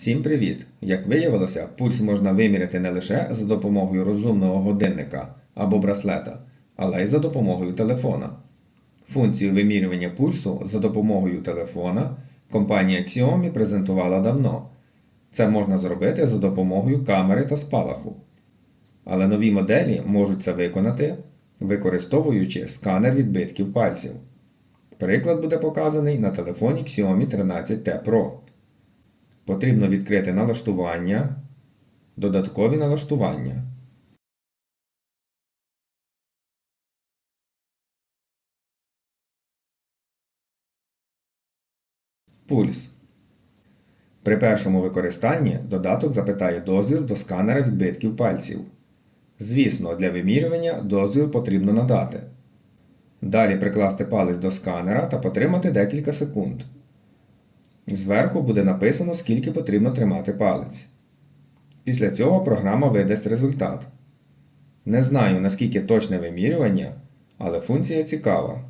Всім привіт! Як виявилося, пульс можна виміряти не лише за допомогою розумного годинника або браслета, але й за допомогою телефона. Функцію вимірювання пульсу за допомогою телефона компанія Xiaomi презентувала давно. Це можна зробити за допомогою камери та спалаху. Але нові моделі можуть це виконати, використовуючи сканер відбитків пальців. Приклад буде показаний на телефоні Xiaomi 13T Pro. Потрібно відкрити налаштування, додаткові налаштування. Пульс. При першому використанні додаток запитає дозвіл до сканера відбитків пальців. Звісно, для вимірювання дозвіл потрібно надати. Далі прикласти палець до сканера та потримати декілька секунд. Зверху буде написано, скільки потрібно тримати палець. Після цього програма видасть результат. Не знаю, наскільки точне вимірювання, але функція цікава.